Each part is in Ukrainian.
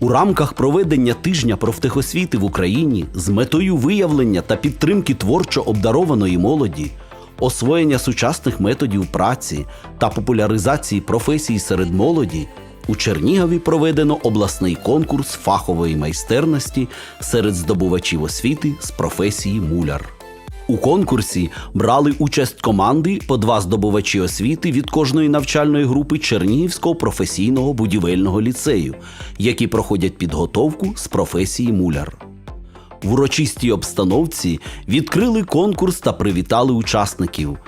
У рамках проведення тижня профтехосвіти в Україні з метою виявлення та підтримки творчо обдарованої молоді, освоєння сучасних методів праці та популяризації професій серед молоді у Чернігові проведено обласний конкурс фахової майстерності серед здобувачів освіти з професії муляр. У конкурсі брали участь команди по два здобувачі освіти від кожної навчальної групи Чернігівського професійного будівельного ліцею, які проходять підготовку з професії муляр. В урочистій обстановці відкрили конкурс та привітали учасників.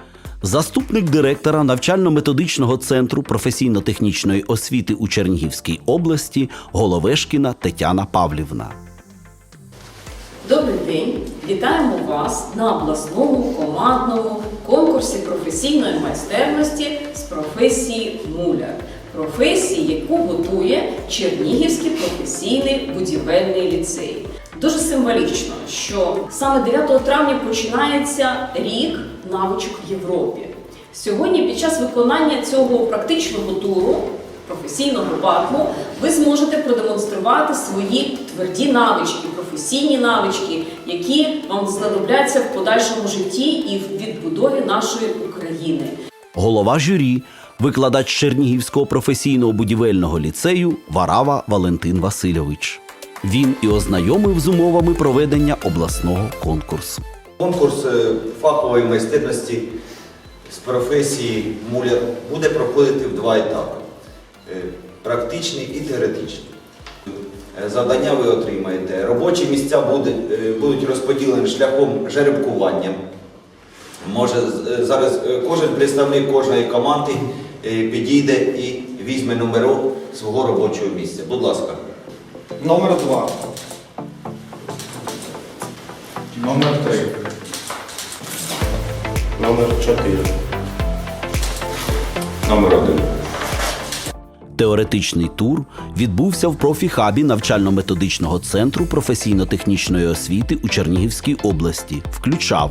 Заступник директора навчально-методичного центру професійно-технічної освіти у Чернігівській області Головешкіна Тетяна Павлівна. Добрий день! Вітаємо вас на обласному командному конкурсі професійної майстерності з професії муляр. Професії, яку готує Чернігівський професійний будівельний ліцей. Дуже символічно, що саме 9 травня починається рік навичок в Європі. Сьогодні, під час виконання цього практичного туру професійного батлу, ви зможете продемонструвати свої тверді навички, професійні навички, які вам знадобляться в подальшому житті і в відбудові нашої України. Голова журі, викладач Чернігівського професійного будівельного ліцею Варава Валентин Васильович. Він і ознайомив з умовами проведення обласного конкурсу. Конкурс е, фахової майстерності з професії муляр буде проходити в два етапи: практичний і теоретичний. Е, Завдання ви отримаєте. Робочі місця е, будуть розподілені шляхом жеребкування. Може, е, зараз е, кожен представник кожної команди е, підійде і візьме номерок свого робочого місця. Будь ласка. Номер два. Номер три. Номер 4. Номер один. Теоретичний тур відбувся в профіхабі навчально-методичного центру професійно-технічної освіти у Чернігівській області. Включав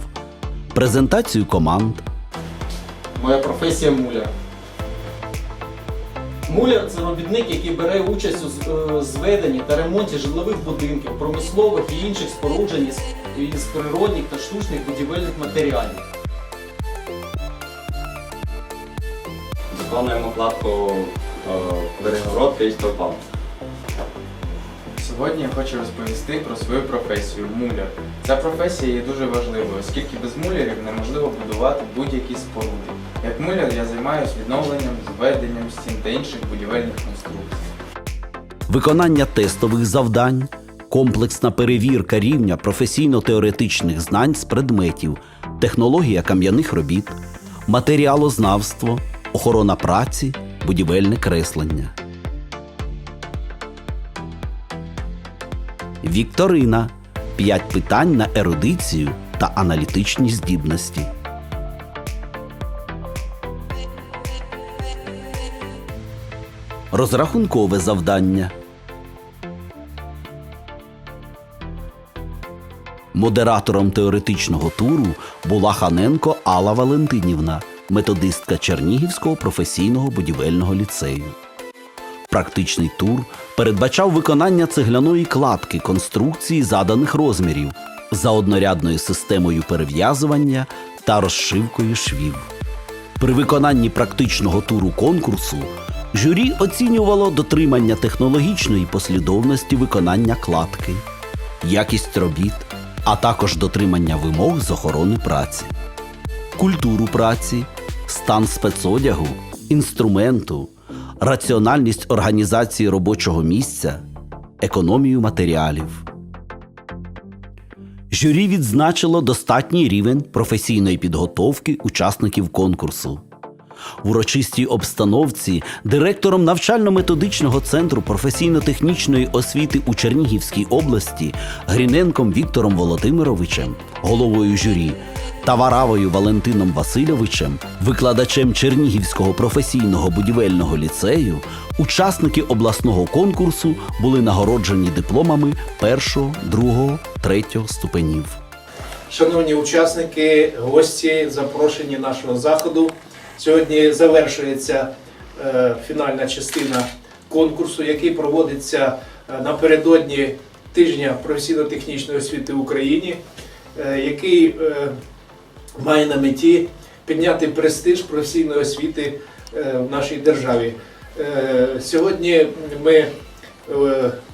презентацію команд, Моя професія муляр. Муляр це робітник, який бере участь у е, зведенні та ремонті житлових будинків, промислових і інших споруджень із, із природних та штучних будівельних матеріалів. Виконуємо кладку перегородки і стовпа. Сьогодні я хочу розповісти про свою професію муляр. Ця професія є дуже важливою, оскільки без мулярів неможливо будувати будь-які споруди. Як муляр я займаюся відновленням, зведенням стін та інших будівельних конструкцій. виконання тестових завдань, комплексна перевірка рівня професійно-теоретичних знань з предметів, технологія кам'яних робіт, матеріалознавство, охорона праці, будівельне креслення. Вікторина. П'ять питань на ерудицію та аналітичні здібності. Розрахункове завдання. Модератором теоретичного туру була Ханенко Алла Валентинівна, методистка Чернігівського професійного будівельного ліцею. Практичний тур передбачав виконання цегляної кладки конструкції заданих розмірів за однорядною системою перев'язування та розшивкою швів. При виконанні практичного туру конкурсу журі оцінювало дотримання технологічної послідовності виконання кладки, якість робіт, а також дотримання вимог з охорони праці, культуру праці, стан спецодягу, інструменту, раціональність організації робочого місця, економію матеріалів. Журі відзначило достатній рівень професійної підготовки учасників конкурсу. В урочистій обстановці директором навчально-методичного центру професійно-технічної освіти у Чернігівській області Гріненком Віктором Володимировичем, головою журі, та Варавою Валентином Васильовичем, викладачем Чернігівського професійного будівельного ліцею, учасники обласного конкурсу були нагороджені дипломами першого, другого, третього ступенів. Шановні учасники, гості, запрошені нашого заходу. Сьогодні завершується е, фінальна частина конкурсу, який проводиться е, напередодні тижня професійно-технічної освіти в Україні, е, який має на меті підняти престиж професійної освіти в нашій державі. Сьогодні ми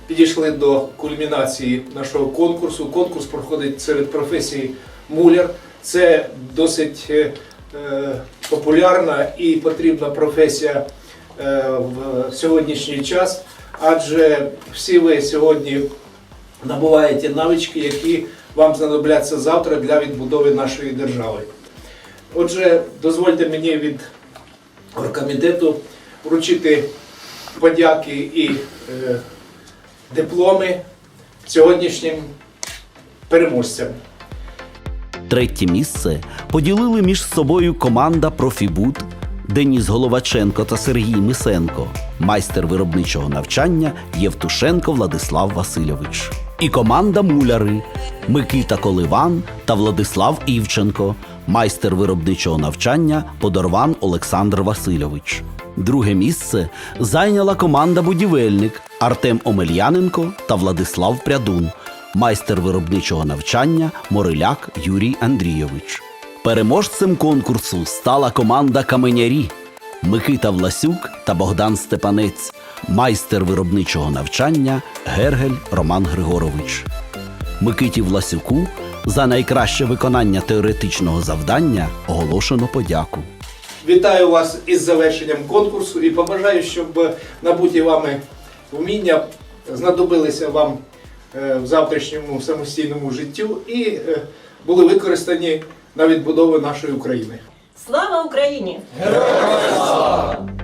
підійшли до кульмінації нашого конкурсу. Конкурс проходить серед професій муляр. Це досить популярна і потрібна професія е, в сьогоднішній час, адже всі ви сьогодні набуваєте навички, які вам знадобляться завтра для відбудови нашої держави. Отже, дозвольте мені від оргкомітету вручити подяки і е, дипломи сьогоднішнім переможцям. Третє місце поділили між собою команда Профібуд Деніс Головаченко та Сергій Мисенко, майстер виробничого навчання Євтушенко Владислав Васильович. І команда Муляри Микита Коливан та Владислав Івченко, майстер виробничого навчання Подорван Олександр Васильович. Друге місце зайняла команда Будівельник Артем Омельяненко та Владислав Прядун, майстер виробничого навчання Мориляк Юрій Андрійович. Переможцем конкурсу стала команда Каменярі Микита Власюк та Богдан Степанець, майстер виробничого навчання Гергель Роман Григорович. Микиті Власюку за найкраще виконання теоретичного завдання оголошено подяку. Вітаю вас із завершенням конкурсу і побажаю, щоб набуті вами вміння знадобилися вам в завтрашньому самостійному життю і е, були використані на відбудову нашої України. Слава Україні! Героям слава!